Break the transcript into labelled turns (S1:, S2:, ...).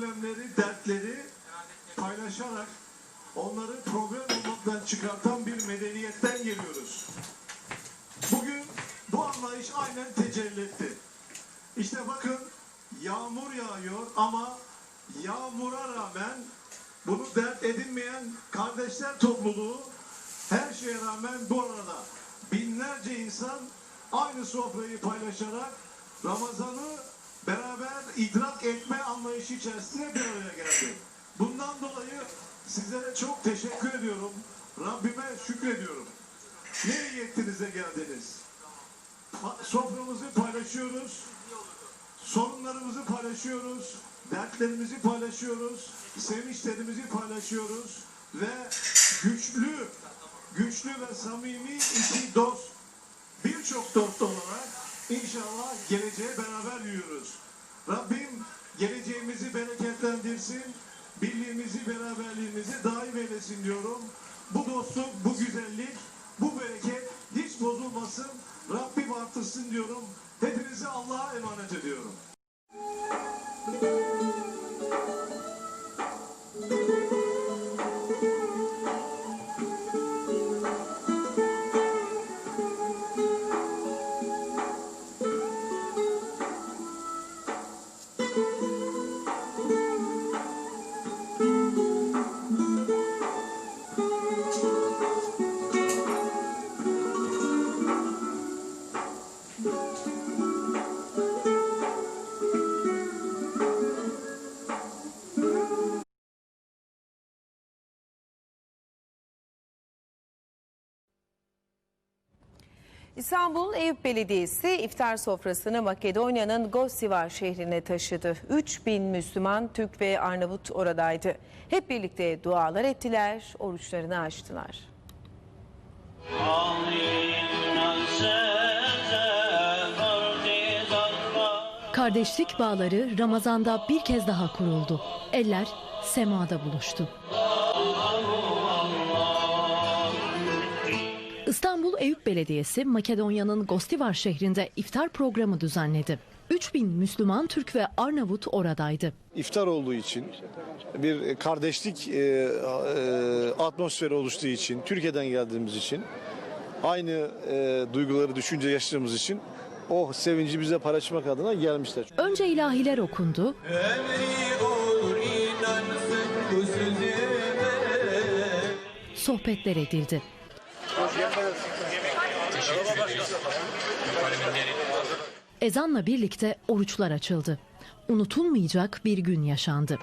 S1: problemleri, dertleri paylaşarak onları problem olmaktan çıkartan bir medeniyetten geliyoruz. Bugün bu anlayış aynen tecelli etti. İşte bakın yağmur yağıyor ama yağmura rağmen bunu dert edinmeyen kardeşler topluluğu her şeye rağmen bu arada binlerce insan aynı sofrayı paylaşarak Ramazan'ı beraber idrak etme anlayışı içerisinde bir araya geldi. Bundan dolayı sizlere çok teşekkür ediyorum. Rabbime şükrediyorum. Ne niyetinize geldiniz? Pa- Soframızı paylaşıyoruz. Sorunlarımızı paylaşıyoruz. Dertlerimizi paylaşıyoruz. Sevinçlerimizi paylaşıyoruz. Ve güçlü, güçlü ve samimi iki dost, birçok dost olarak inşallah geleceğe beraber yürüyoruz. Rabbim geleceğimizi bereketlendirsin. Birliğimizi, beraberliğimizi daim eylesin diyorum. Bu dostluk, bu güzellik, bu bereket hiç bozulmasın. Rabbim artırsın diyorum. Hepinizi Allah'a emanet ediyorum.
S2: İstanbul Eyüp Belediyesi iftar sofrasını Makedonya'nın Gosivar şehrine taşıdı. 3000 Müslüman, Türk ve Arnavut oradaydı. Hep birlikte dualar ettiler, oruçlarını açtılar.
S3: Kardeşlik bağları Ramazan'da bir kez daha kuruldu. Eller semada buluştu. İstanbul Eyüp Belediyesi Makedonya'nın Gostivar şehrinde iftar programı düzenledi. 3000 Müslüman, Türk ve Arnavut oradaydı.
S4: iftar olduğu için bir kardeşlik e, e, atmosferi oluştuğu için Türkiye'den geldiğimiz için aynı e, duyguları düşünce yaşadığımız için o sevinci bize paylaşmak adına gelmişler.
S3: Önce ilahiler okundu, sohbetler edildi. Ezanla birlikte oruçlar açıldı. Unutulmayacak bir gün yaşandı.